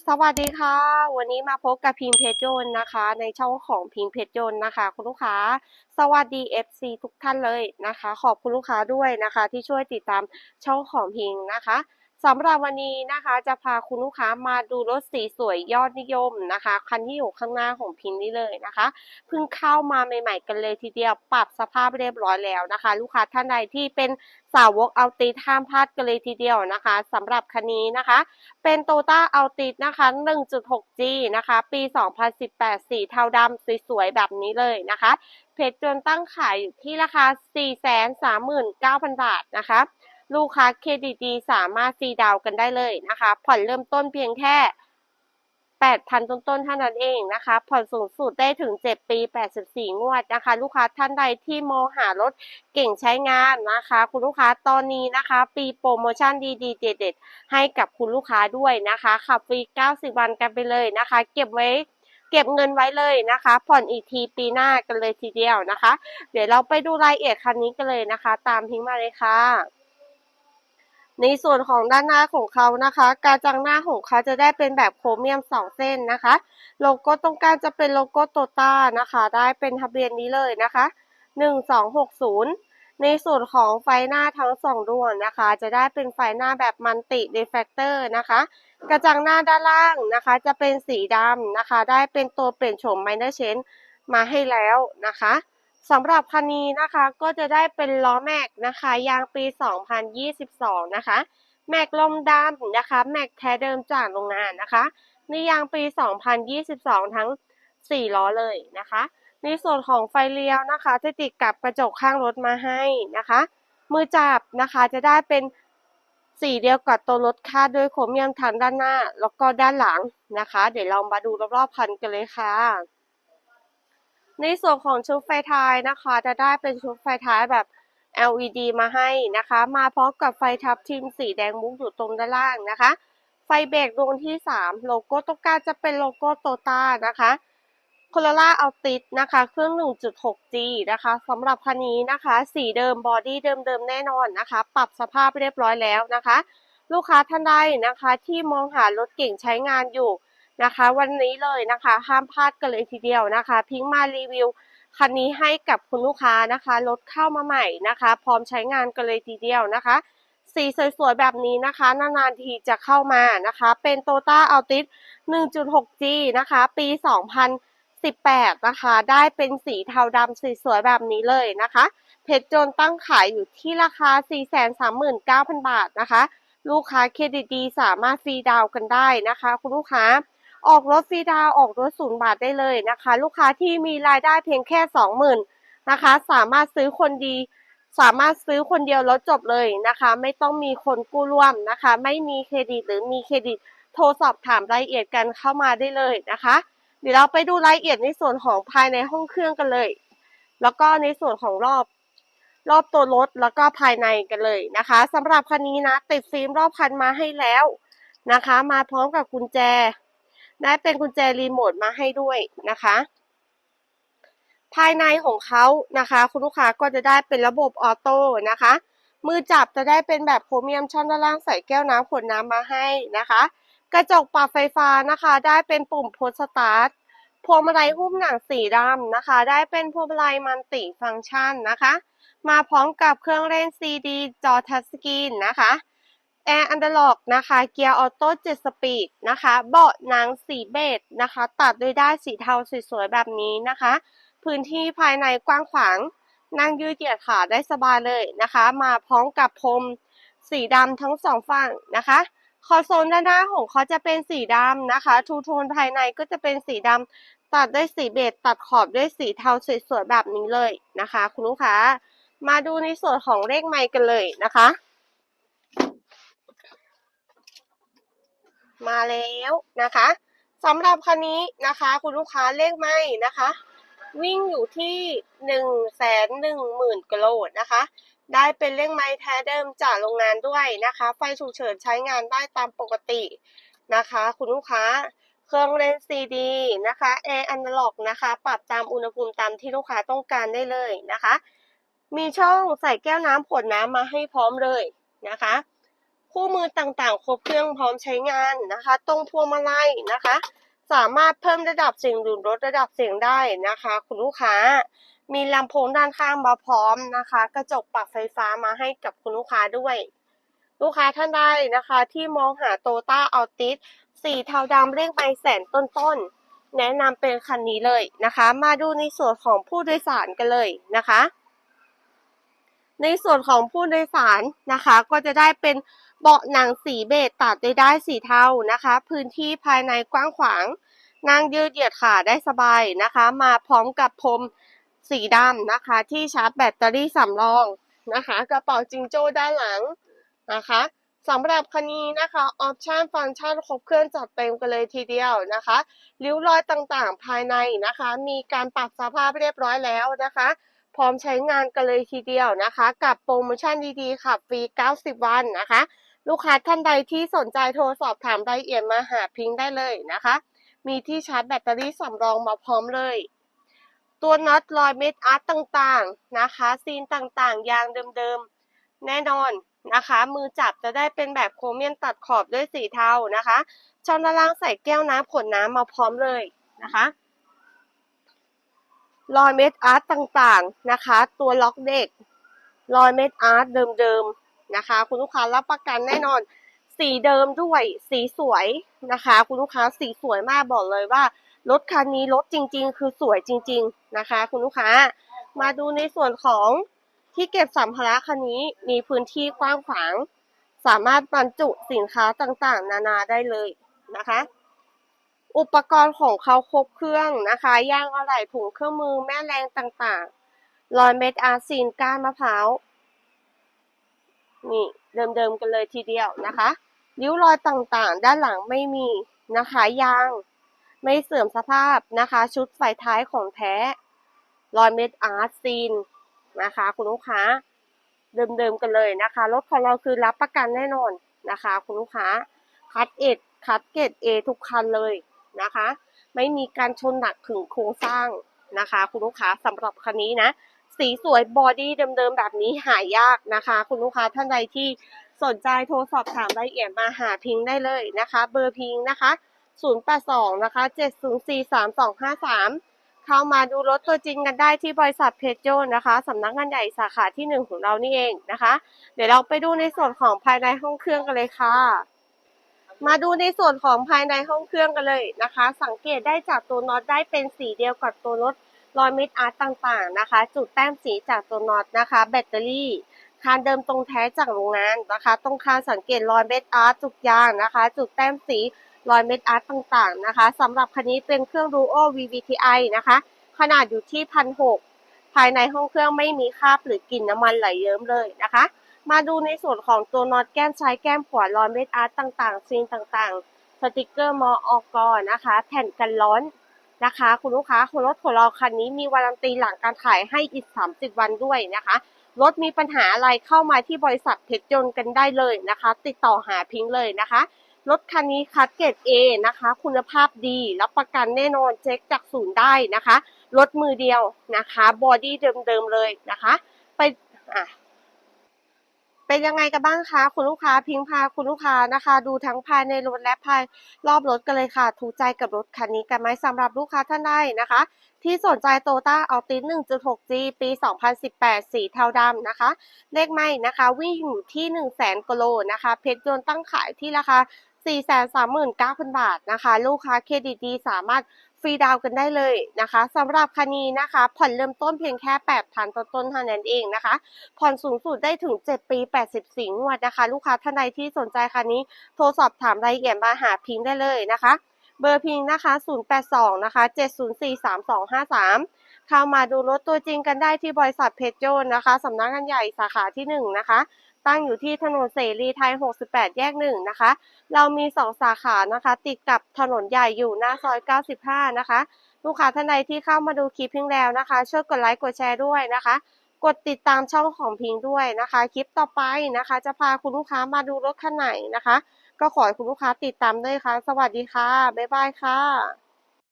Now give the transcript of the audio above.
สวัสดีค่ะ วันนี้มาพบกับพิมเพชรยนนะคะ ในช่องของพิมเพชรยนนะคะ คุณลูกค้า สวัสดี FC ทุกท่านเลยนะคะ ขอบคุณลูกค้าด้วยนะคะ ที่ช่วยติดตามช่องของพิมนะคะ สำหรับวันนี้นะคะจะพาคุณลูกค้ามาดูรถสีสวยยอดนิยมนะคะ คันที่อยู่ข้างหน้าของพิมพ์นี้เลยนะคะเพิ่งเข้ามาใหม่ๆกันเลยทีเดียวปรับสภาพเรียบร้อยแล้วนะคะ ลูกค้าท่านใดที่เป็นสาวกเอาติดห้ามพลาดกันเลยทีเดียวนะคะสำหรับคันนี้นะคะ เป็นโตต้าเอาติดนะคะ 1.6G นะคะ ปี 2018 สีเทาดำสวยๆแบบนี้เลยนะคะเพจจนตั้งขายอยู่ที่ราคา 439,000 บาทนะคะ ลูกค้าเครดิตดีสามารถฟรีดาวกันได้เลยนะคะ ผ่อนเริ่มต้นเพียงแค่ 8,000 ต้นๆเท่านั้นเองนะคะ ผ่อนสูงสุดได้ถึง 7 ปี 84 งวดนะคะ ลูกค้าท่านใดที่มองหารถเก่งใช้งานนะคะ คุณลูกค้าตอนนี้นะคะ ปีโปรโมชั่นดีๆเด็ดๆให้กับคุณลูกค้าด้วยนะคะขับฟรี 90 วันกันไปเลยนะคะ เก็บไว้เก็บเงินไว้เลยนะคะ ผ่อนอีกทีปีหน้ากันเลยทีเดียวนะคะ เดี๋ยวเราไปดูรายละเอียดคันนี้กันเลยนะคะ ตามพิงมาเลยค่ะ ในส่วนของด้านหน้าของเขานะคะ การจังหน้าของเขาจะได้เป็นแบบโครเมียมสองเส้นนะคะ โลโก้ตรงกลางจะเป็นโลโก้โตต้านะคะ ได้เป็นทะเบียนนี้เลยนะคะหนึ่งสองหกศูนย์ในส่วนของไฟหน้าทั้งสองดวงนะคะ จะได้เป็นไฟหน้าแบบมันติเดฟ a คเตอร์นะคะ กระจังหน้าด้านล่างนะคะ จะเป็นสีดำนะคะ ได้เป็นตัวเปลี่ยนโฉมไมเนอร์เชนมาให้แล้วนะคะ สำหรับคันนี้นะคะก็จะได้เป็นล้อแม็กนะคะ ยางปี 2022 นะคะ แม็กลมดำนะคะ แม็กแท้เดิมจากโรงงานนะคะในยางปี 2022 ทั้ง 4 ล้อเลยนะคะ ในส่วนของไฟเลี้ยวนะคะจะติดกับกระจกข้างรถมาให้นะคะ มือจับนะคะจะได้เป็นสีเดียวกับตัวรถคาดด้วยโครเมียมทางด้านหน้า แล้วก็ด้านหลังนะคะ เดี๋ยวเรามาดูรอบๆคันกันเลยค่ะ ในส่วนของชุดไฟท้ายนะคะ จะได้เป็นชุดไฟท้ายแบบ LED มาให้นะคะ มาพร้อมกับไฟทับทิมสีแดงมุกอยู่ตรงด้านล่างนะคะ ไฟเบรกดวงที่ 3 โลโก้ตรงกลางจะเป็นโลโก้โตต้านะคะโคโรล่าเอาติดนะคะ เครื่อง 1.6G นะคะสำหรับคันนี้นะคะ สีเดิมบอดี้เดิมๆแน่นอนนะคะ ปรับสภาพเรียบร้อยแล้วนะคะ ลูกค้าท่านใดนะคะ ที่มองหารถเก่งใช้งานอยู่ นะคะ วันนี้เลยนะคะ ห้ามพลาดกันเลยทีเดียวนะคะ พิงมารีวิวคันนี้ให้กับคุณลูกค้านะคะรถเข้ามาใหม่นะคะ พร้อมใช้งานกันเลยทีเดียวนะคะ สีสวยๆแบบนี้นะคะ นานๆทีจะเข้ามานะคะ เป็น t o ต้าอัลติส 1.6G นะคะ ปี 2018 นะคะ ได้เป็นสีเทาดำสีสวยแบบนี้เลยนะคะ เพชรจนตั้งขายอยู่ที่ราคา 439,000 บาทนะคะ ลูกค้าเครดิตดีสามารถฟรีดาวน์กันได้นะคะ คุณลูกค้า ออกรถฟรีดาวน์ออกรถศูนย์บาทได้เลยนะคะ ลูกค้าที่มีรายได้เพียงแค่20,000นนะคะ สามารถซื้อคนดี สามารถซื้อคนเดียวแล้วจบเลยนะคะ ไม่ต้องมีคนกู้ร่วมนะคะ ไม่มีเครดิตหรือมีเครดิตโทรสอบถามรายละเอียดกันเข้ามาได้เลยนะคะ เดี๋ยวเราไปดูรายละเอียดในส่วนของภายในห้องเครื่องกันเลย แล้วก็ในส่วนของรอบรอบตัวรถแล้วก็ภายในกันเลยนะคะสำหรับคันนี้นะติดฟิล์มรอบคันมาให้แล้วนะคะ มาพร้อมกับกุญแจ ได้เป็นกุญแจรีโมทมาให้ด้วยนะคะ ภายในของเขานะคะ คุณลูกค้าก็จะได้เป็นระบบออโต้นะคะ มือจับจะได้เป็นแบบโครเมียมช่องด้านล่างใส่แก้วน้ำขวดน้ำมาให้นะคะ กระจกปรับไฟฟ้านะคะ ได้เป็นปุ่มโพสตาร์ทพวงมาลัยหุ้มหนังสีดำนะคะ ได้เป็นพวงมาลัยมันติฟังก์ชันนะคะ มาพร้อมกับเครื่องเล่นซีดีจอทัชสกรีนนะคะ แอร์อันดร์ล็อกนะคะเกียร์ออโต้7สปีดนะคะ เบาะหนังสีเบจนะคะ ตัดด้วยด้ายสีเทาสวยๆแบบนี้นะคะ พื้นที่ภายในกว้างขวาง นั่งยืดเหยียดขาได้สบายเลยนะคะ มาพร้อมกับพรมสีดำทั้งสองฝั่งนะคะคอนโซลด้านหน้าของเขาจะเป็นสีดำนะคะ ทูโทนภายในก็จะเป็นสีดำตัดด้วยสีเบจตัดขอบด้วยสีเทาสวยๆแบบนี้เลยนะคะ คุณลูกค้า มาดูในส่วนของเลขไมค์กันเลยนะคะ มาแล้วนะคะสำหรับคันนี้นะคะ คุณลูกค้าเลขไม้นะคะ วิ่งอยู่ที่หนึ่งแสนหนึ่งหมื่นกิโลนะคะ ได้เป็นเลขไม้แท้เดิมจากโรงงานด้วยนะคะ ไฟฉุกเฉินใช้งานได้ตามปกตินะคะ คุณลูกค้าเครื่องเล่นซีดีนะคะแอร์อนาล็อกนะคะ ปรับตามอุณหภูมิตามที่ลูกค้าต้องการได้เลยนะคะ มีช่องใส่แก้วน้ำขวดน้ำมาให้พร้อมเลยนะคะ คู่มือต่างๆ ครบเครื่องพร้อมใช้งานนะคะ ตรงพวงมาลัยนะคะ สามารถเพิ่มระดับเสียงหรือลดระดับเสียงได้นะคะ คุณลูกค้า มีลำโพงด้านข้างมาพร้อมนะคะ กระจกปรับไฟฟ้ามาให้กับคุณลูกค้าด้วย ลูกค้าท่านใดนะคะ ที่มองหาโตต้าอัลติสสีเทาดำเลขใบแสนต้นๆแนะนำเป็นคันนี้เลยนะคะ มาดูในส่วนของผู้โดยสารกันเลยนะคะ ในส่วนของผู้โดยสารนะคะ ก็จะได้เป็นเบาะหนังสีเบจตัดด้ได้สีเทานะคะ พื้นที่ภายในกว้างขวาง นั่งยืดเหยียดขาได้สบายนะคะ มาพร้อมกับพรมสีดำนะคะ ที่ชาร์จแบตเตอรี่สำรองนะคะ กระเป๋าจิงโจ้ด้านหลังนะคะสำหรับคันนี้นะคะออปชันฟังก์ชันครบเครื่องจัดเต็มกันเลยทีเดียวนะคะริ้วรอยต่างๆ ภายในนะคะ มีการปรับสภาพเรียบร้อยแล้วนะคะ พร้อมใช้งานกันเลยทีเดียวนะคะ กับโปรโมชั่นดีๆค่ะฟรี 90 วันนะคะ ลูกค้าท่านใดที่สนใจโทรสอบถามรายละเอียดมาหาพิงค์ได้เลยนะคะ มีที่ชาร์จแบตเตอรี่สำรองมาพร้อมเลย ตัวน็อตรอยเม็ดอาร์ตต่างๆนะคะ ซีนต่างๆ ยางเดิมๆ แน่นอนนะคะ มือจับจะได้เป็นแบบโครเมียมตัดขอบด้วยสีเทานะคะช่องด้านล่างใส่แก้วน้ำขวดน้ำมาพร้อมเลยนะคะ รอยเม็ดอาร์ตต่างๆนะคะ ตัวล็อกเด็กรอยเม็ดอาร์ตเดิมๆนะคะ คุณลูกค้ารับประกันแน่นอน สีเดิมด้วยสีสวยนะคะ คุณลูกค้าสีสวยมากบอกเลยว่ารถคันนี้รถจริง ๆ คือสวยจริง ๆนะคะ คุณลูกค้ามาดูในส่วนของที่เก็บสัมภาระคันนี้มีพื้นที่กว้างขวาง สามารถบรรจุสินค้าต่างๆ นานาได้เลยนะคะ อุปกรณ์ของเขาครบเครื่องนะคะย่างอะไหล่ถุงเครื่องมือแม่แรงต่างๆ รอยเม็ดอาร์ซีนก้านมะพร้าว นี่เดิมๆกันเลยทีเดียวนะคะริ้วรอยต่างๆ ด้านหลังไม่มีนะคะยาง ไม่เสื่อมสภาพนะคะ ชุดไฟท้ายของแท้ รอยเม็ดอาร์ซีนนะคะ คุณลูกค้า เดิมๆกันเลยนะคะรถของเราคือรับประกันแน่นอนนะคะ คุณลูกค้า คัดเอ็ดคัดเกตเอทุกคันเลย นะคะ ไม่มีการชนหนักถึงโครงสร้างนะคะ คุณลูกค้าสำหรับคันนี้นะ สีสวยบอดี้เดิมๆแบบนี้หายากนะคะ คุณลูกค้าท่านใดที่สนใจโทรสอบถามรายละเอียดมาหาพิงค์ได้เลยนะคะ เบอร์พิงค์นะคะ 082 นะคะ 704 3253 เข้ามาดูรถตัวจริงกันได้ที่บริษัทเพจโจนะคะ สำนักงานใหญ่สาขาที่หนึ่งของเรานี่เองนะคะ เดี๋ยวเราไปดูในส่วนของภายในห้องเครื่องกันเลยค่ะ มาดูในส่วนของภายในห้องเครื่องกันเลยนะคะ สังเกตได้จากตัวน็อตได้เป็นสีเดียวกับตัวรถรอยเม็ดอาร์ตต่างๆนะคะ จุดแต้มสีจากตัวน็อตนะคะ แบตเตอรี่คานเดิมตรงแท้จากโรงงานนะคะ ตรงคานสังเกตรอยเม็ดอาร์ตจุกยางนะคะ จุดแต้มสีรอยเม็ดอาร์ตต่างๆนะคะสำหรับคันนี้เป็นเครื่อง Duo VVTi นะคะ ขนาดอยู่ที่พันหกภายในห้องเครื่องไม่มีคราบหรือกลิ่นน้ำมันไหลเยิ้มเลยนะคะ มาดูในส่วนของตัวน็อตแก้มซ้ายแก้มขวารอยเม็ดอาร์ตต่างๆซีนต่างๆ สติกเกอร์มออกนะคะ แผ่นกันร้อนนะคะ คุณลูกค้าคุณรถของเราคันนี้มีวารันตีหลังการขายให้อีก 30 วันด้วยนะคะ รถมีปัญหาอะไรเข้ามาที่บริษัทเพชรยนต์กันได้เลยนะคะ ติดต่อหาพิงค์เลยนะคะ รถคันนี้คัดเกรด A นะคะ คุณภาพดี รับประกันแน่นอนเช็คจากศูนย์ได้นะคะ รถมือเดียวนะคะ บอดี้เดิมๆเลยนะคะ ไปอะ เป็นยังไงกันบ้างคะคุณลูกค้าพิงพาคุณลูกค้านะคะ ดูทั้งภายในรถและภายรอบรถกันเลยค่ะ ถูกใจกับรถคันนี้กันไหมสำหรับลูกค้าท่านใดนะคะ ที่สนใจโตต้าอัลติส 1.6G ปี 2018 สีเทาดำนะคะ เลขไม่นะคะ วิ่งอยู่ที่ 1 0 0 0 0แสนกิโลนะคะ เพชรยนต์ตั้งขายที่ราคา439,000 บาทนะคะ ลูกค้าเครดิตดีสามารถ ฟรีดาวกันได้เลยนะคะสำหรับคันนี้นะคะ ผ่อนเริ่มต้นเพียงแค่8,000ต้นต้นเท่านั้นเองนะคะ ผ่อนสูงสุดได้ถึง 7 ปี 84งวดนะคะ ลูกค้าท่านใดที่สนใจคันนี้ โทรสอบถามรายละเอียดมาหาพิงค์ได้เลยนะคะ เบอร์พิงค์นะคะ 082 นะคะ 704 3253 เข้ามาดูรถตัวจริงกันได้ที่บริษัทเพชรโจนนะคะสำนักงานใหญ่สาขาที่ 1 นะคะ ตั้งอยู่ที่ถนนเสรีไทย 68 แยก 1 นะคะ เรามี 2 สาขานะคะ ติดกับถนนใหญ่อยู่หน้าซอย 95 นะคะ ลูกค้าท่านใดที่เข้ามาดูคลิปพิงแล้วนะคะ ช่วยกดไลค์กดแชร์ด้วยนะคะ กดติดตามช่องของพิงด้วยนะคะ คลิปต่อไปนะคะ จะพาคุณลูกค้ามาดูรถคันไหนนะคะ ก็ขอให้คุณลูกค้าติดตามด้วยค่ะ สวัสดีค่ะ บ๊ายบายค่ะ